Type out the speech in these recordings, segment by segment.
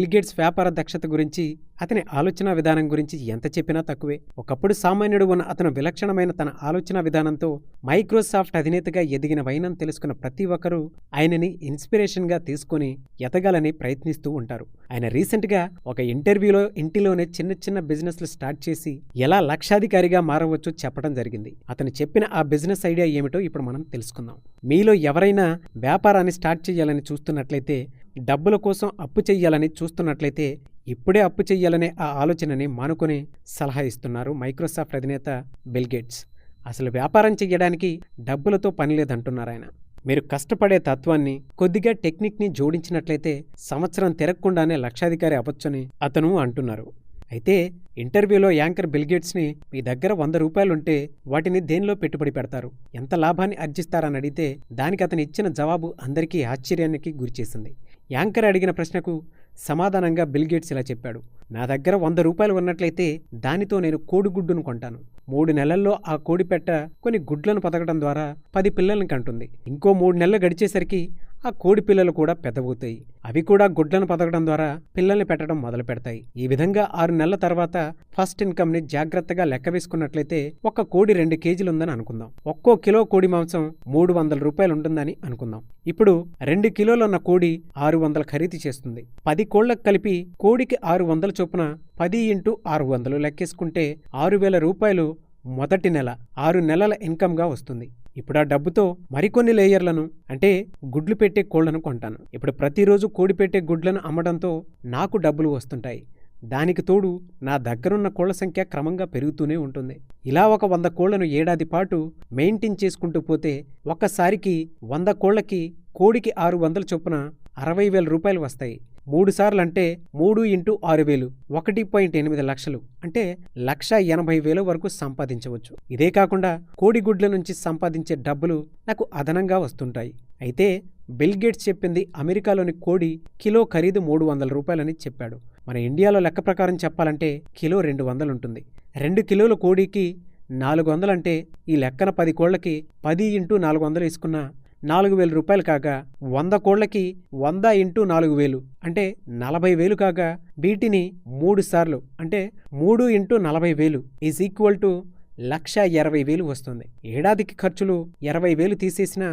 Bill Gates వ్యాపార దక్షత గురించి అతని ఆలోచన విధానం గురించి ఎంత చెప్పినా తక్కువే. ఒకప్పుడు సామాన్యుడు ఉన్న అతను విలక్షణమైన తన ఆలోచన విధానంతో మైక్రోసాఫ్ట్ అధినేతగా ఎదిగిన వైనం తెలుసుకున్న ప్రతి ఒక్కరూ ఆయనని ఇన్స్పిరేషన్గా తీసుకొని ఎదగాలని ప్రయత్నిస్తూ ఉంటారు. ఆయన రీసెంట్గా ఒక ఇంటర్వ్యూలో ఇంటిలోనే చిన్న చిన్న బిజినెస్లు స్టార్ట్ చేసి ఎలా లక్షాధికారిగా మారవచ్చో చెప్పడం జరిగింది. అతను చెప్పిన ఆ బిజినెస్ ఐడియా ఏమిటో ఇప్పుడు మనం తెలుసుకుందాం. మీలో ఎవరైనా వ్యాపారాన్ని స్టార్ట్ చేయాలని చూస్తున్నట్లయితే డబ్బుల కోసం అప్పు చెయ్యాలని చూస్తున్నట్లయితే ఇప్పుడే అప్పు చెయ్యాలనే ఆ ఆలోచనని మానుకొని సలహా ఇస్తున్నారు మైక్రోసాఫ్ట్ అధినేత బిల్గేట్స్ అసలు వ్యాపారం చెయ్యడానికి డబ్బులతో పని లేదంటున్నారు ఆయన. మీరు కష్టపడే తత్వాన్ని కొద్దిగా టెక్నిక్ని జోడించినట్లయితే సంవత్సరం తిరగకుండానే లక్షాధికారి అవ్వచ్చని అతను అంటున్నారు. అయితే ఇంటర్వ్యూలో యాంకర్ బిల్గేట్స్ని మీ దగ్గర వంద రూపాయలుంటే వాటిని దేనిలో పెట్టుబడి పెడతారు? ఎంత లాభాన్ని అర్జిస్తారని అడిగితే దానికి అతను ఇచ్చిన జవాబు అందరికీ ఆశ్చర్యానికి గురిచేసింది. యాంకర్ అడిగిన ప్రశ్నకు సమాధానంగా బిల్గేట్స్ ఇలా చెప్పాడు. నా దగ్గర వంద రూపాయలు ఉన్నట్లయితే దానితో నేను కోడిగుడ్డును కొంటాను. మూడు నెలల్లో ఆ కోడి పెట్ట కొన్ని గుడ్లను పతకడం ద్వారా పది పిల్లల్ని కంటుంది. ఇంకో మూడు నెలలు గడిచేసరికి ఆ కోడి పిల్లలు కూడా పెద్దబోతాయి అవి కూడా గుడ్లను పదకడం ద్వారా పిల్లల్ని పెట్టడం మొదలు పెడతాయి ఈ విధంగా ఆరు నెలల తర్వాత ఫస్ట్ ఇన్కమ్ని జాగ్రత్తగా లెక్క వేసుకున్నట్లయితే ఒక కోడి రెండు కేజీలు ఉందని అనుకుందాం. ఒక్కో కిలో కోడి మాంసం మూడు వందల రూపాయలు ఉంటుందని అనుకుందాం. ఇప్పుడు రెండు కిలోలున్న కోడి ఆరు వందల ఖరీదు చేస్తుంది. పది కోళ్ళకు కలిపి కోడికి ఆరు వందల చొప్పున పది ఇంటూ ఆరు వందలు లెక్కేసుకుంటే ఆరు వేల రూపాయలు మొదటి నెల ఆరు నెలల ఇన్కమ్గా వస్తుంది. ఇప్పుడు ఆ డబ్బుతో మరికొన్ని లేయర్లను అంటే గుడ్లు పెట్టే కోళ్ళను కొంటాను. ఇప్పుడు ప్రతిరోజు కోడి పెట్టే గుడ్లను అమ్మడంతో నాకు డబ్బులు వస్తుంటాయి. దానికి తోడు నా దగ్గరున్న కోళ్ళ సంఖ్య క్రమంగా పెరుగుతూనే ఉంటుంది. ఇలా ఒక వంద కోళ్ళను ఏడాది పాటు మెయింటైన్ చేసుకుంటూ పోతే ఒక్కసారికి వంద కోళ్ళకి కోడికి ఆరు వందల చొప్పున అరవై వేల రూపాయలు వస్తాయి. మూడు సార్లు అంటే మూడు ఇంటూ ఆరు వేలు ఒకటి పాయింట్ ఎనిమిది లక్షలు. అంటే లక్ష ఎనభై వేల వరకు సంపాదించవచ్చు. ఇదే కాకుండా కోడిగుడ్ల నుంచి సంపాదించే డబ్బులు నాకు అదనంగా వస్తుంటాయి. అయితే బిల్ గేట్స్ చెప్పింది అమెరికాలోని కోడి కిలో ఖరీదు మూడు వందల రూపాయలని చెప్పాడు. మన ఇండియాలో లెక్క ప్రకారం చెప్పాలంటే కిలో రెండు వందలు ఉంటుంది. రెండు కిలోల కోడికి నాలుగు వందలంటే ఈ లెక్కన పది కోళ్ళకి పది ఇంటూ నాలుగు వందలు వేసుకున్న నాలుగు వేల రూపాయలు కాగా వంద కోళ్ళకి వంద ఇంటూ నాలుగు వేలు అంటే నలభై వేలు కాగా వీటిని మూడు సార్లు అంటే మూడు ఇంటూ నలభై వేలు ఈజ్ ఈక్వల్ టు లక్ష ఇరవై వేలు వస్తుంది. ఏడాదికి ఖర్చులు ఇరవై వేలు తీసేసిన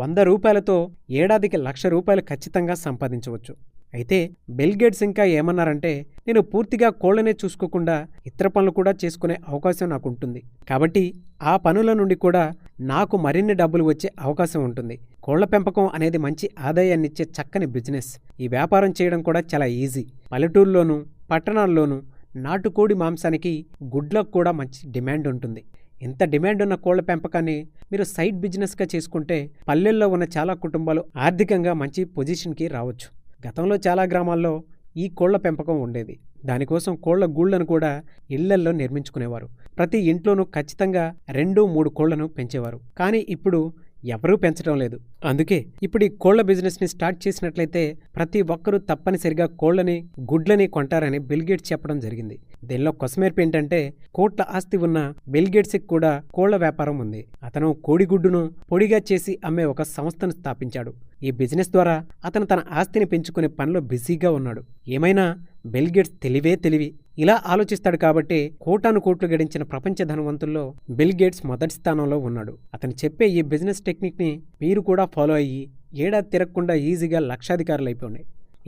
వంద రూపాయలతో ఏడాదికి లక్ష రూపాయలు ఖచ్చితంగా సంపాదించవచ్చు. అయితే బెల్గేట్స్ ఇంకా ఏమన్నారంటే నేను పూర్తిగా కోళ్ళనే చూసుకోకుండా ఇతర పనులు కూడా చేసుకునే అవకాశం నాకు ఉంటుంది కాబట్టి ఆ పనుల నుండి కూడా నాకు మరిన్ని డబ్బులు వచ్చే అవకాశం ఉంటుంది. కోళ్ళ పెంపకం అనేది మంచి ఆదాయాన్నిచ్చే చక్కని బిజినెస్. ఈ వ్యాపారం చేయడం కూడా చాలా ఈజీ. పల్లెటూరులోనూ పట్టణాల్లోనూ నాటుకోడి మాంసానికి గుడ్లకు కూడా మంచి డిమాండ్ ఉంటుంది. ఇంత డిమాండ్ ఉన్న కోళ్ళ పెంపకాన్ని మీరు సైడ్ బిజినెస్గా చేసుకుంటే పల్లెల్లో ఉన్న చాలా కుటుంబాలు ఆర్థికంగా మంచి పొజిషన్కి రావచ్చు. గతంలో చాలా గ్రామాల్లో ఈ కోళ్ళ పెంపకం ఉండేది. దానికోసం కోళ్ళ గూళ్ళను కూడా ఇళ్ళల్లో నిర్మించుకునేవారు. ప్రతి ఇంట్లోనూ ఖచ్చితంగా రెండు మూడు కోళ్ళను పెంచేవారు. కానీ ఇప్పుడు ఎవరూ పెంచడం లేదు. అందుకే ఇప్పుడు ఈ కోళ్ళ బిజినెస్ని స్టార్ట్ చేసినట్లయితే ప్రతి ఒక్కరూ తప్పనిసరిగా కోళ్ళని గుడ్లని కొంటారని బిల్గేట్స్ చెప్పడం జరిగింది. దీనిలో కొసమేర్పు ఏంటంటే కోట్ల ఆస్తి ఉన్న బిల్గేట్స్కి కూడా కోళ్ళ వ్యాపారం ఉంది. అతను కోడిగుడ్డును పొడిగా చేసి అమ్మే ఒక సంస్థను స్థాపించాడు. ఈ బిజినెస్ ద్వారా అతను తన ఆస్తిని పెంచుకునే పనిలో బిజీగా ఉన్నాడు. ఏమైనా బిల్గేట్స్ తెలివే తెలివి. ఇలా ఆలోచిస్తాడు కాబట్టి కోటాను కోట్లు గడించిన ప్రపంచ ధనవంతుల్లో బిల్ గేట్స్ మొదటి స్థానంలో ఉన్నాడు. అతను చెప్పే ఈ బిజినెస్ టెక్నిక్ని మీరు కూడా ఫాలో అయ్యి ఏడాది తిరగకుండా ఈజీగా లక్షాధికారులు అయిపోండి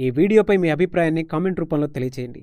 ఈ వీడియోపై మీ అభిప్రాయాన్ని కామెంట్ రూపంలో తెలియచేయండి.